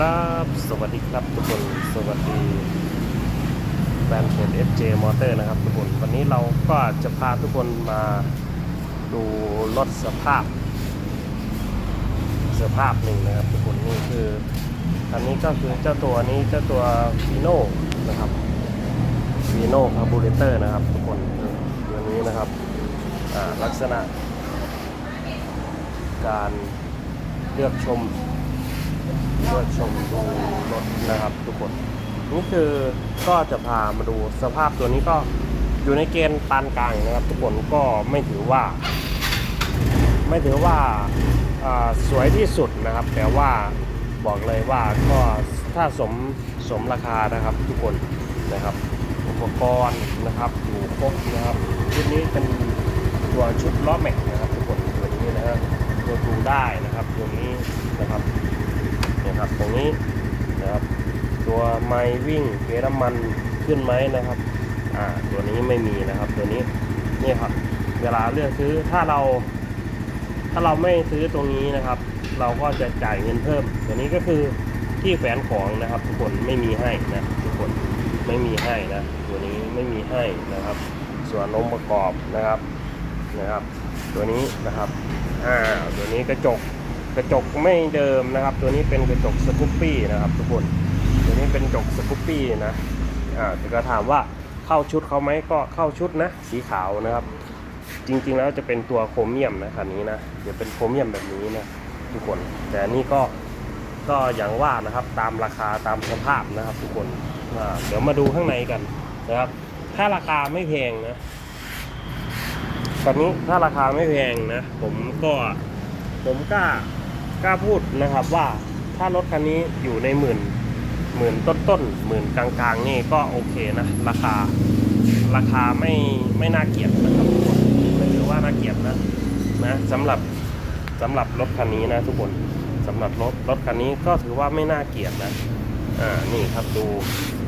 ครับ สวัสดีครับทุกคน สวัสดีแฟนเพจ FJ Motor นะครับทุกคน วันนี้เราก็จะพาทุกคนมาดูรถสภาพสภาพหนึ่งนะครับทุกคนนี่คืออันนี้ก็คือเจ้าตัวนี้เจ้าตัวฟีโน่นะครับฟีโน่คาร์บูเรเตอร์นะครับทุกคนตัวนี้นะครับลักษณะการเลือกชม เลือชมดูรถนะครับทุกคนนี่คือก็จะพามาดูสภาพตัวนี้ก็อยู่ในเกณฑ์ปานกลางนะครับ ทุกคนก็ไม่ถือว่า ไม่ถือว่าอ่าสวยที่สุดนะครับ แต่ว่าบอกเลยว่าก็ถ้าสมสมราคานะครับทุกคนนะครับ อุปกรณ์นะครับอยู่ครบนะครับชุดนี้เป็นตัวชุดล้อแม็กนะครับ ทุกคนตัวนี้นะฮะตัวดูได้นะครับตัวนี้นะครับ นะครับ ตรงนี้นะครับ ตัวไม้วิ่งเกียร์น้ำมันขึ้นไหมนะครับ อ่า ตัวนี้ไม่มีนะครับ ตัวนี้นี่ครับ เวลาเลือกซื้อถ้าเรา ถ้าเราไม่ซื้อตรงนี้นะครับ เราก็จะจ่ายเงินเพิ่ม ตัวนี้ก็คือที่แฝนของนะครับ ทุกคนไม่มีให้นะทุกคนไม่มีให้นะตัวนี้ไม่มีให้นะครับ ส่วนองค์ประกอบนะครับนะครับ ตัวนี้นะครับอ่าตัวนี้กระจก กระจกไม่เดิมนะครับ ตัวนี้เป็นกระจกสกูปปี้นะครับทุกคนตัวนี้เป็นกระจกสกูปปี้นะอ่าแต่ก็ถามว่าเข้าชุดเขาไหมก็เข้าชุดนะสีขาวนะครับ จริงๆแล้วจะเป็นตัวโครเมียมนะคันนี้นะเดี๋ยวเป็นโครเมียมแบบนี้นะทุกคน แต่นนี่ก็ก็อย่างว่านะครับตามราคาตามสภาพนะครับ ทุกคนอ่าเดี๋ยวมาดูข้างในกันนะครับ ถ้าราคาไม่แพงนะตอนนี้ถ้าราคาไม่แพงนะ ผมก็ผมกล้า กล้าพูดนะครับว่าถ้ารถคันนี้อยู่ในหมื่นหมื่นต้นต้นๆหมื่นกลางๆนี่ก็โอเคนะ ราคาราคาไม่ไม่น่าเกลียดนะครับทุกคนไม่ถือว่าน่าเกลียดนะนะสำหรับสำหรับรถคันนี้นะทุกคนสำหรับรถรถคันนี้ก็ถือว่าไม่น่าเกลียดนะอ่านี่ครับดู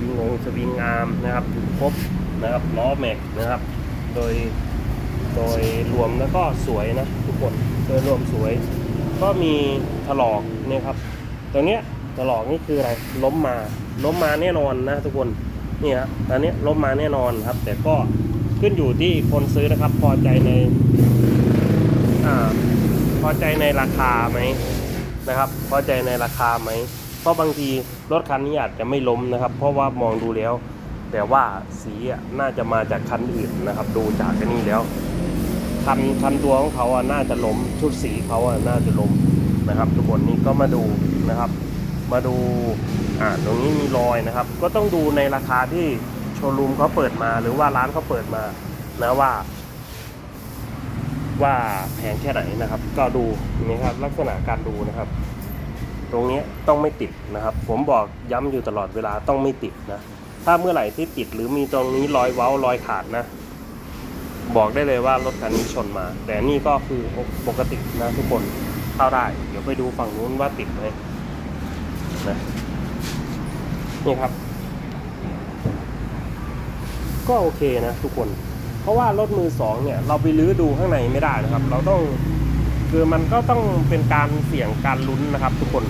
วิงงงสวิงงามนะครับอยู่ครบนะครับล้อแม็กนะครับ โดยโดยรวมแล้วก็สวยนะทุกคนโดยรวมสวย ก็มีถลอกเนี่ยครับตรงเนี้ยถลอกนี่คืออะไรล้มมาล้มมาแน่นอนนะทุกคนนี่ครับตอนนี้ล้มมาแน่นอนครับ แต่ก็ขึ้นอยู่ที่คนซื้อนะครับ พอใจในอ่าพอใจในราคาไหมนะครับ พอใจในราคาไหมเพราะบางทีรถคันนี้อาจจะไม่ล้มนะครับ เพราะว่ามองดูแล้ว แต่ว่าสีน่าจะมาจากคันอื่นนะครับ ดูจากอันนี้แล้ว คันคันตัวของเขาอะน่าจะล้มชุดสีเขาอะน่าจะล้มนะครับ ทุกคนนี่ก็มาดูนะครับ มาดูอ่าตรงนี้มีรอยนะครับ ก็ต้องดูในราคาที่โชว์รูมเขาเปิดมาหรือว่าร้านเขาเปิดมานะว่า ว่าแพงแค่ไหนนะครับ ก็ดูนี่ครับลักษณะการดูนะครับ ตรงนี้ต้องไม่ติดนะครับ ผมบอกย้ำอยู่ตลอดเวลาต้องไม่ติดนะถ้าเมื่อไหร่ที่ติดหรือมีตรงนี้รอยเว้ารอยขาดนะ บอกได้เลยว่ารถคันนี้ชนมา แต่นี่ก็คือปกตินะทุกคนเข้าได้ เดี๋ยวไปดูฝั่งนู้นว่าติดไหมนะนี่ครับ ก็โอเคนะทุกคน เพราะว่ารถมือสองเนี่ย เราไปลื้อดูข้างในไม่ได้นะครับ เราต้องคือมันก็ต้องเป็นการเสี่ยงการลุ้นนะครับ ทุกคน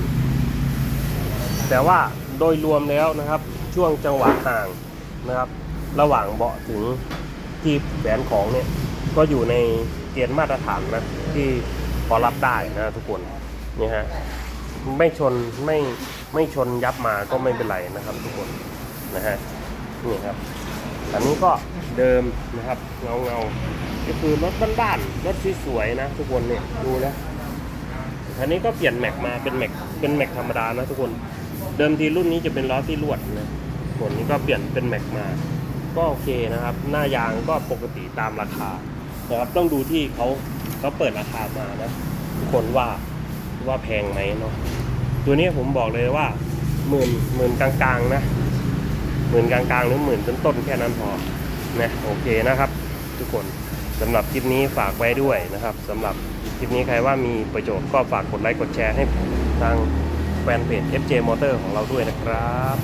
แต่ว่าโดยรวมแล้วนะครับ ช่วงจังหวะห่างนะครับ ระหว่างเบาะถึง ที่แบนของเนี่ยก็อยู่ในเกณฑ์มาตรฐานนะที่พอรับได้นะทุกคนนี่ฮะไม่ชนไม่ไม่ชนยับมาก็ไม่เป็นไรนะครับ ทุกคนนะฮะนี่ครับอันนี้ก็เดิมนะครับเงาเงาก็คือรถบ้านๆรถสวยๆนะ ทุกคนเนี่ยดูนะอันนี้ก็เปลี่ยนแม็กมาเป็นแม็กเป็นแม็กธรรมดานะทุกคน เดิมทีรุ่นนี้จะเป็นล้อที่ลวดนะส่วนนี้ก็เปลี่ยนเป็นแม็กมา ก็โอเคนะครับ หน้ายางก็ปกติตามราคานะครับต้องดูที่เขาเขาเปิดราคามานะทุกคนว่าว่าแพงไหมเนาะตัวนี้ผมบอกเลยว่าหมื่นหมื่นกลางๆนะหมื่นกลางๆหรือหมื่นต้นๆแค่นั้นพอนะโอเคนะครับ ทุกคนสำหรับคลิปนี้ฝากไว้ด้วยนะครับสำหรับคลิปนี้ใครว่ามีประโยชน์ก็ฝากกดไลค์กดแชร์ให้ทางแฟนเพจ FJ Motor ของเราด้วยนะครับ